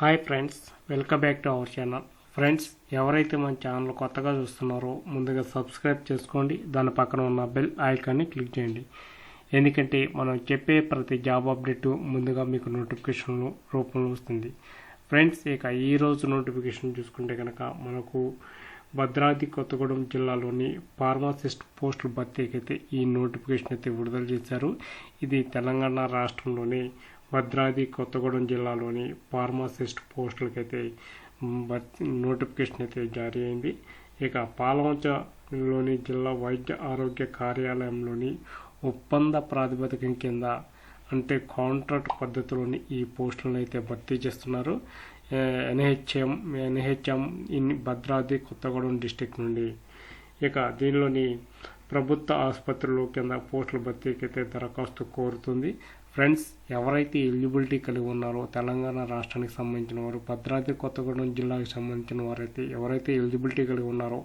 Hi friends welcome back to our channel. Friends ఎవరైతే మన channel కొత్తగా చూస్తున్నారో ముందుగా సబ్స్క్రైబ్ చేసుకోండి దాని పక్కన ఉన్న బెల్ ఐకాన్ని క్లిక్ చేయండి. ఎందుకంటే మనం చెప్పే ప్రతి జాబ్ అప్డేట్ ముందుగా మీకు నోటిఫికేషన్ రూపంలో వస్తుంది. ఫ్రెండ్స్ ఇక ఈ రోజు నోటిఫికేషన్ చూసుకుంటే కనుక మనకు భద్రాద్రి కొత్తగూడెం జిల్లాలోని ఫార్మాసిస్ట్ పోస్టుల భర్తీకి అయితే ఈ నోటిఫికేషన్ అయితే విడుదల చేశారు. ఇది తెలంగాణ రాష్ట్రంలోని భద్రాద్రి కొత్తగూడెం జిల్లాలోని ఫార్మాసిస్ట్ పోస్టులకైతే భర్తీ నోటిఫికేషన్ అయితే జారీ అయింది. ఇక పాలవంచలోని జిల్లా వైద్య ఆరోగ్య కార్యాలయంలోని ఒప్పంద ప్రాతిపదికం కింద అంటే కాంట్రాక్ట్ పద్ధతిలోని ఈ పోస్టులను అయితే భర్తీ చేస్తున్నారు. NHM NHM in Bhadradri Kothagudem district నుండి. ఇక దీనిలోని ప్రభుత్వ ఆసుపత్రులు కింద పోస్టుల భర్తీకి అయితే దరఖాస్తు కోరుతుంది. ఫ్రెండ్స్ ఎవరైతే ఎలిజిబిలిటీ కలిగి ఉన్నారో తెలంగాణ రాష్ట్రానికి సంబంధించిన వారు భద్రాద్రి కొత్తగూడెం జిల్లాకి సంబంధించిన వారైతే ఎవరైతే ఎలిజిబిలిటీ కలిగి ఉన్నారో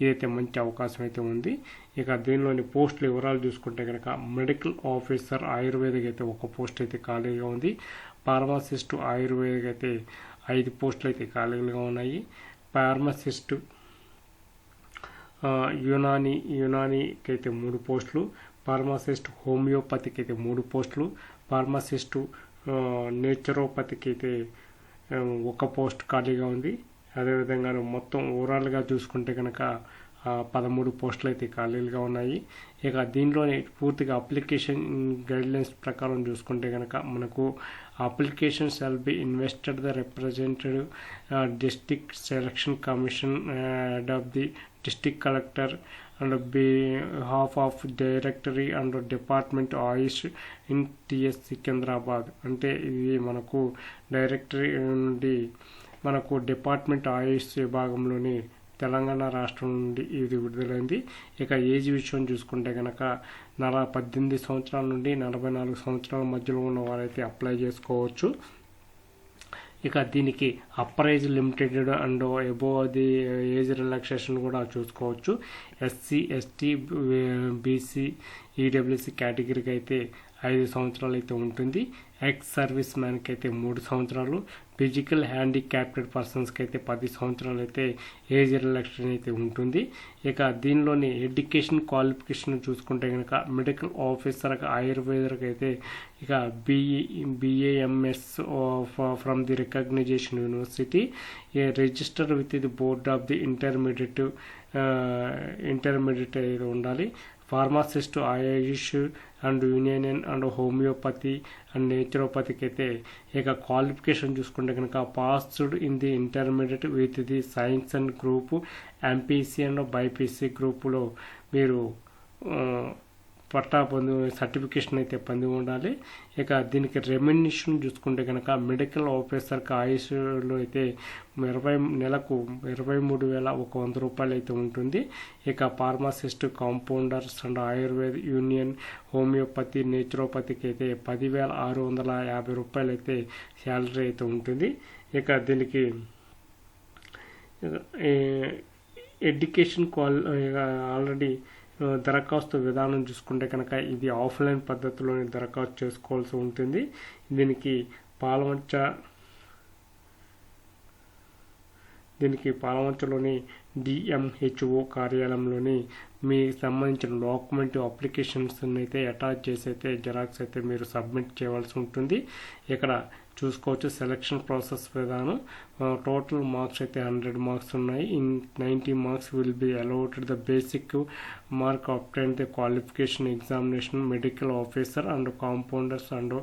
ఇదైతే మంచి అవకాశం అయితే ఉంది. ఇక దీనిలోని పోస్టుల వివరాలు చూసుకుంటే కనుక మెడికల్ ఆఫీసర్ ఆయుర్వేదిక్ అయితే ఒక పోస్ట్ అయితే ఖాళీగా ఉంది. ఫార్మసిస్టు ఆయుర్వేదిక్ అయితే ఐదు పోస్టులు అయితే ఖాళీలుగా ఉన్నాయి. ఫార్మసిస్ట్ యునాని యునానీకి అయితే మూడు పోస్టులు ఫార్మాసిస్ట్ హోమియోపతికి అయితే మూడు పోస్టులు ఫార్మాసిస్టు నేచురోపతికి అయితే ఒక పోస్ట్ ఖాళీగా ఉంది. అదేవిధంగా మొత్తం ఓవరాల్గా చూసుకుంటే కనుక పదమూడు పోస్టులు అయితే ఖాళీలుగా ఉన్నాయి. ఇక దీంట్లోనే పూర్తిగా అప్లికేషన్ గైడ్లైన్స్ ప్రకారం చూసుకుంటే కనుక మనకు application shall be invested the represented district selection commission head of the district collector and behalf of directory and department AYUSH in TS Secunderabad అంటే ఇది మనకు డైరెక్టరీ నుండి మనకు డిపార్ట్మెంట్ ఆయుష్ విభాగంలోని తెలంగాణ రాష్ట్రం నుండి ఇది విడుదలైంది. ఇక ఏజ్ విషయం చూసుకుంటే కనుక నలభై పద్దెనిమిది సంవత్సరాల నుండి నలభై నాలుగు సంవత్సరాల మధ్యలో ఉన్న వారైతే అప్లై చేసుకోవచ్చు. ఇక దీనికి upper age limited and above the age relaxation కూడా చూసుకోవచ్చు. ఎస్సీ ఎస్టీ బీసీ ఈడబ్ల్యూసీ కేటగిరీకి అయితే ఐదు సంవత్సరాలు అయితే ఉంటుంది. ఎక్స్ సర్వీస్ మ్యాన్కి అయితే మూడు సంవత్సరాలు. ఫిజికల్ హ్యాండిక్యాప్టెడ్ పర్సన్స్కి అయితే పది సంవత్సరాలు అయితే ఏజ్ రిలాక్సేషన్ అయితే ఉంటుంది. ఇక దీనిలోని ఎడ్యుకేషన్ క్వాలిఫికేషన్ చూసుకుంటే కనుక మెడికల్ ఆఫీసర్ ఆయుర్వేదర్కి అయితే ఇక BE BAMS from the recognization university. Register with the board of the intermediate intermediate అయితే ఉండాలి. Pharmacist AYUSH and union and homeopathy and నేచురోపతికి అయితే ఇక క్వాలిఫికేషన్ చూసుకుంటే కనుక passed in the intermediate with the science and group MPC and BiPC గ్రూపులో మీరు పట్టా పొంది certification అయితే పొంది ఉండాలి. ఇక దీనికి రెమ్యునేషన్ చూసుకుంటే కనుక మెడికల్ ఆఫీసర్కి ఆయుష్లో అయితే ఇరవై నెలకు ఇరవై మూడు వేల ఒక వంద రూపాయలు అయితే ఉంటుంది. ఇక pharmacist compounders and Ayurveda union homeopathy నేచురోపతికి అయితే పదివేల ఆరు వందల యాభై రూపాయలు అయితే శాలరీ అయితే ఉంటుంది. ఇక దీనికి ఎడ్యుకేషన్ క్వాల్ ఆల్రెడీ దరఖాస్తు విధానం చూసుకుంటే కనుక ఇది ఆఫ్లైన్ పద్ధతిలోనే దరఖాస్తు చేసుకోవాల్సి ఉంటుంది. దీనికి పాలమచ్చ దీనికి పాలవంచలోని డిఎంహెచ్ఓ కార్యాలయంలోని మీ సంబంధించిన డాక్యుమెంట్ అప్లికేషన్స్ అయితే అటాచ్ చేసి అయితే జెరాక్స్ అయితే మీరు సబ్మిట్ చేయవలసి ఉంటుంది. ఇక్కడ చూసుకోవచ్చు. సెలక్షన్ ప్రాసెస్ విధానం టోటల్ మార్క్స్ అయితే హండ్రెడ్ మార్క్స్ ఉన్నాయి. In ninety marks will be allotted the basic mark obtain the qualification examination medical officer and compounders and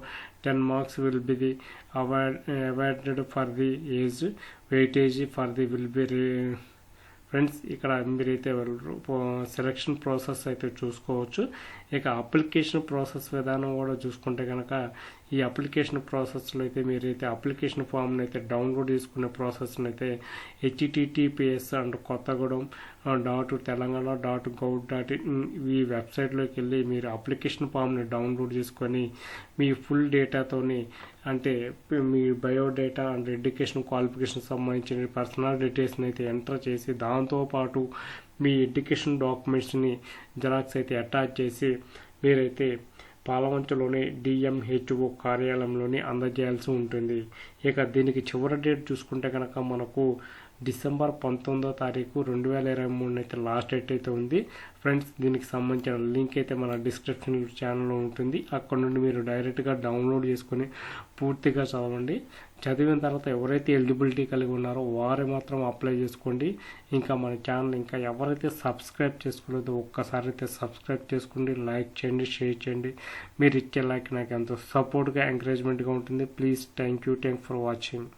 ten marks will be the award awarded for the age weightage for the will be friends ఇక్కడ మీరైతే selection process అయితే చూసుకోవచ్చు. ఇక application process విధానం కూడా చూసుకుంటే కనుక ఈ అప్లికేషన్ ప్రాసెస్లో అయితే మీరైతే అప్లికేషన్ ఫామ్ని అయితే డౌన్లోడ్ చేసుకునే ప్రాసెస్ని అయితే HTTPS and Kothagudem dot Telangana dot gov dot in ఈ వెబ్సైట్లోకి వెళ్ళి మీరు అప్లికేషన్ ఫామ్ని డౌన్లోడ్ చేసుకొని మీ ఫుల్ డేటాతోని అంటే మీ బయోడేటా అండ్ ఎడ్యుకేషన్ క్వాలిఫికేషన్ సంబంధించిన పర్సనల్ డీటెయిల్స్ని అయితే ఎంటర్ చేసి దాంతోపాటు మీ ఎడ్యుకేషన్ డాక్యుమెంట్స్ని జెరాక్స్ అయితే అటాచ్ చేసి మీరైతే పాలవంచలోని డిఎంహెచ్ఓ కార్యాలయంలోని అందజేయాల్సి ఉంటుంది. ఇక దీనికి చివరి డేట్ చూసుకుంటే కనుక మనకు డిసెంబర్ పంతొమ్మిదో తారీఖు రెండు వేల ఇరవై మూడు అయితే లాస్ట్ డేట్ అయితే ఉంది. ఫ్రెండ్స్ దీనికి సంబంధించిన లింక్ అయితే మన డిస్క్రిప్షన్ ఛానల్లో ఉంటుంది. అక్కడ నుండి మీరు డైరెక్ట్గా డౌన్లోడ్ చేసుకొని పూర్తిగా చదవండి. చదివిన తర్వాత ఎవరైతే ఎలిజిబిలిటీ కలిగి ఉన్నారో వారు మాత్రం అప్లై చేసుకోండి. ఇంకా మన ఛానల్ ఇంకా ఎవరైతే సబ్స్క్రైబ్ చేసుకోలేదో ఒక్కసారి అయితే సబ్స్క్రైబ్ చేసుకోండి లైక్ చేయండి షేర్ చేయండి. మీరు ఇచ్చే లైక్ నాకు ఎంతో సపోర్ట్గా ఎంకరేజ్మెంట్గా ఉంటుంది. Please thank you thank for watching.